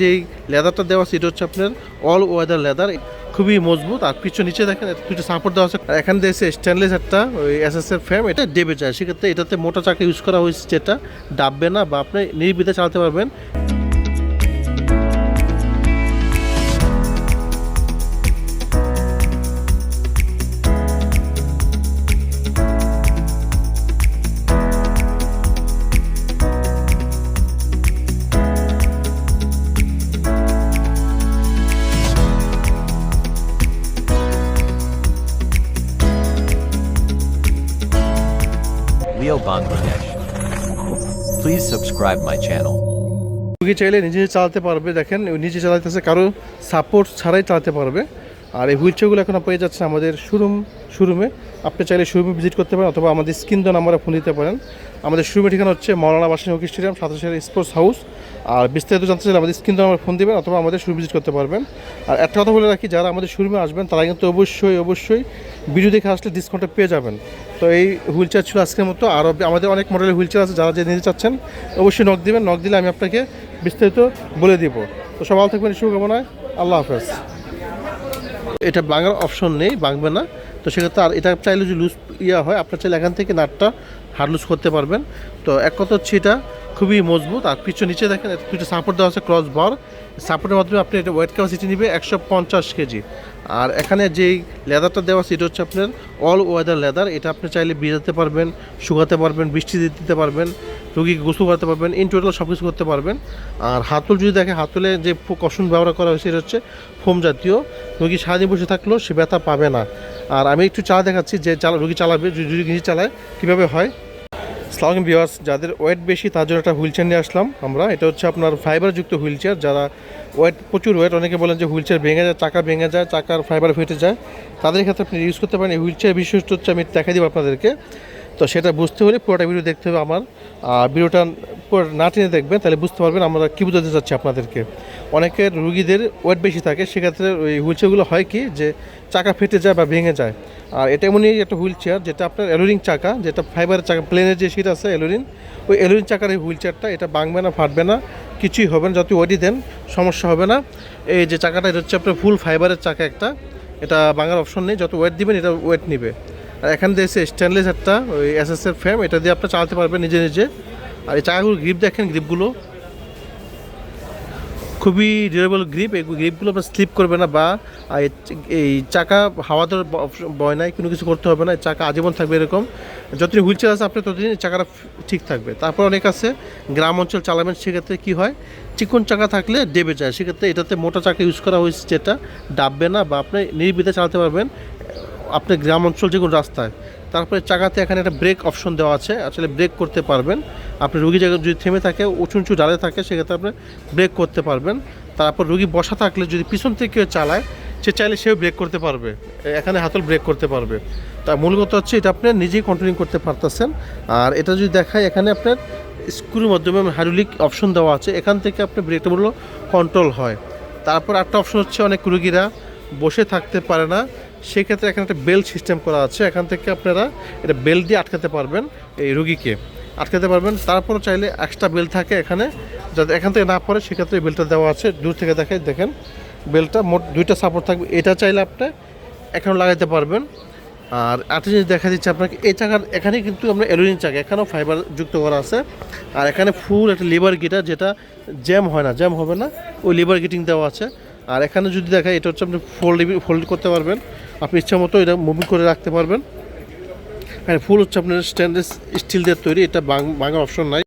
যেই লেদারটা দেওয়া সেটা হচ্ছে আপনার অল ওয়েদার লেদার। খুবই মজবুত। আর পিছু নিচে দেখেন, কিছু সাপোর্ট দেওয়া আছে। এখানে দিয়েছে স্টেনলেস একটা, ওই এস এস এর ফ্রেম এটা ডেবে যায়। সেক্ষেত্রে এটাতে মোটা চাকা ইউজ করা হয়েছে যেটা, ডাববে না বা আপনি নির্বিধে চালাতে পারবেন। Leo Bangladesh. Please subscribe my channel. চাইলে নিজে চালাতে পারবে দেখেন নিজে চালাইতেছে, কারও সাপোর্ট ছাড়াই চালাতে পারবে আর এই হুইল চেয়ারগুলো এখন পেয়ে যাচ্ছে আমাদের শোরুম, শোরুমে। আপনি চাইলে শোরুমে ভিজিট করতে পারেন অথবা আমাদের স্ক্রিন দন নাম্বারে ফোন দিতে পারেন। আমাদের শোরুমের ঠিকানা হচ্ছে মৌলানা বাসিন হকি স্টেডিয়াম সাতাশের স্পোর্টস হাউস। আর বিস্তারিত জানতে চাইলে আমাদের স্ক্রিন দন আমরা ফোন দিবেন অথবা আমাদের শোরুম ভিজিট করতে পারবেন। আর একটা কথা বলে রাখি, যারা আমাদের শোরুমে আসবেন, তারা কিন্তু অবশ্যই অবশ্যই ভিডিও দেখে আসলে ডিসকাউন্টটা পেয়ে যাবেন। তো এই হুইল চেয়ার ছিল আজকের মতো। আরও আমাদের অনেক মডেলের হুইল চেয়ার আছে, যারা যে নিতে চাচ্ছেন, অবশ্যই নক দিবেন। নক দিলে আমি আপনাকে বিস্তারিত বলে দিব। তো সব ভালো থাকবেন, শুভকামনায়। আল্লাহ হাফেজ। এটা ভাঙার অপশন নেই, ভাঙবে না। তো সেক্ষেত্রে আর এটা চাইলে যদি লুজ ইয়া হয়, আপনার চাইলে এখান থেকে নাটটা হার্ড লুজ করতে পারবেন। তো এক কথা হচ্ছে এটা খুবই মজবুত। আর পিছু নিচে দেখেন দুটো সাপোর্ট দেওয়া আছে ক্রস বার সাপোর্টের মাধ্যমে আপনি এটা ওয়েট ক্যাপাসিটি নেবে একশো পঞ্চাশ কেজি। আর এখানে যেই লেদারটা দেওয়া আছে, এটা হচ্ছে আপনার অল ওয়েদার লেদার এটা আপনি চাইলে ভিজাতে পারবেন, শুকাতে পারবেন, বৃষ্টি দিতে পারবেন। রুগীকে গোসল করতে পারবেন ইন টোটাল সব কিছু করতে পারবেন। আর হাতুল যদি দেখে, হাতুলে যে কষণ ব্যবহার করা হয়েছে হচ্ছে ফোম জাতীয়। রুগী সারাদিন বসে থাকলেও সে ব্যথা পাবে না। আর আমি একটু চালা দেখাচ্ছি যে চালা রুগী চালাবে, যদি নিজে চালায়, কীভাবে হয়। সালাম ভিওয়ার্স যাদের ওয়েট বেশি, তার জন্য একটা হুইল চেয়ার নিয়ে আসলাম আমরা। এটা হচ্ছে আপনার ফাইবারযুক্ত হুইল চেয়ার। যারা ওয়েট প্রচুর ওয়েট, অনেকে বলেন যে হুইল চেয়ার ভেঙে যায়, চাকা ভেঙে যায়, চাকার ফাইবার ফেটে যায়। তাদের ক্ষেত্রে আপনি ইউজ করতে পারেন। এই হুইল চেয়ার বিশেষ হচ্ছে, আমি দেখা দিব আপনাদেরকে। তো সেটা বুঝতে হলে পুরোটা ভিডিও দেখতে হবে আমার। ভিডিওটা পুরো না টেনে দেখবেন, তাহলে বুঝতে পারবেন আমরা কী বোঝাতে চাচ্ছি আপনাদেরকে। অনেকের রুগীদের ওয়েট বেশি থাকে, সেক্ষেত্রে ওই হুইল চেয়ারগুলো হয় কি যে চাকা ফেটে যায় বা ভেঙে যায়। আর এটা এমনই একটা হুইল চেয়ার যেটা আপনার এলোরিং চাকা, যেটা ফাইবারের চাকা প্লেনের যে সিট আছে এলোরিন ওই এলোরিন চাকার এই হুইল চেয়ারটা এটা ভাঙবে না, ফাটবে না, কিছুই হবে না, যতই ওয়েটই দেন, সমস্যা হবে না। এই যে চাকাটা, এটা হচ্ছে আপনার ফুল ফাইবারের চাকা একটা, এটা ভাঙার অপশন নেই, যত ওয়েট দিবেন, এটা ওয়েট নিবে। আর এখান থেকে এসে স্ট্যানলেস একটা ওই এস এস এর ফ্রেম এটা দিয়ে আপনি চালাতে পারবেন নিজে নিজে। আর এই চাকাগুলো গ্রিপ দেখেন গ্রিপগুলো খুবই ডিউরেবল গ্রিপ এই গ্রিপগুলো আপনার স্লিপ করবে না বা এই- চাকা হাওয়া দেওয়ার ব- ভয় নাই, কোনো কিছু করতে হবে না চাকা আজীবন থাকবে এরকম। যতদিন হুইল চেয়ার আছে আপনি ততদিন চাকাটা ঠিক থাকবে। তারপর অনেক আছে, গ্রাম অঞ্চল চালাবেন, সেক্ষেত্রে কী হয়? চিকন চাকা থাকলে ডেবে যায়। সেক্ষেত্রে এটাতে মোটা চাকা ইউজ করা হয়েছে যেটা, ডাববে না বা আপনি নির্বিধে চালাতে পারবেন। আপনি গ্রাম অঞ্চল যে কোনো রাস্তায়, তারপরে চাকাতে এখানে একটা ব্রেক অপশন দেওয়া আছে, আসলে ব্রেক করতে পারবেন। আপনি রুগী জায়গা যদি থেমে থাকে, উঁচু উঁচু ডালে থাকে, সেক্ষেত্রে আপনি ব্রেক করতে পারবেন। তারপর রুগী বসা থাকলে যদি পিছন থেকে কেউ চালায়, সে চাইলে সেও ব্রেক করতে পারবে। এখানে হাতল ব্রেক করতে পারবে। তা মূল কথা হচ্ছে, এটা আপনি নিজেই কন্ট্রোলিং করতে পারতেছেন। আর এটা যদি দেখায়, এখানে আপনার স্ক্রুর মাধ্যমে হাইড্রোলিক অপশন দেওয়া আছে। এখান থেকে আপনার ব্রেকটা মূল্য কন্ট্রোল হয়। তারপর একটা অপশন হচ্ছে, অনেক রুগীরা বসে থাকতে পারে না। সেক্ষেত্রে এখানে একটা বেল্ট সিস্টেম করা আছে। এখান থেকে আপনারা এটা বেল্ট দিয়ে আটকাতে পারবেন এই রুগীকে। আটকাতে পারবেন। তারপর চাইলে এক্সট্রা বেল্ট থাকে এখানে। যাতে এখান থেকে না পড়ে, সেক্ষেত্রে এই বেল্টটা দেওয়া আছে। দূর থেকে দেখে দেখেন। বেল্টটা মোট দুইটা সাপোর্ট থাকবে। এটা চাইলে আপনি এখানে লাগাইতে পারবেন। আর একটা জিনিস দেখা দিচ্ছে আপনাকে, এই চাকার এখানে কিন্তু আমরা অ্যালুমিনিয়াম চাকা, এখানেও ফাইবার যুক্ত করা আছে। আর এখানে ফুল একটা লিভার গিটার যেটা জ্যাম হয় না জ্যাম হবে না। ওই লিভার গিটিং দেওয়া আছে। আর এখানে যদি দেখা, এটা হচ্ছে আপনি ফোল্ড ফোল্ড করতে পারবেন। আপনি ইচ্ছা মতো এটা মুভিং করে রাখতে পারবেন। আর ফুল হচ্ছে আপনার স্টেনলেস স্টিল দিয়ে তৈরি। এটা বাং ভাঙার অপশন নাই।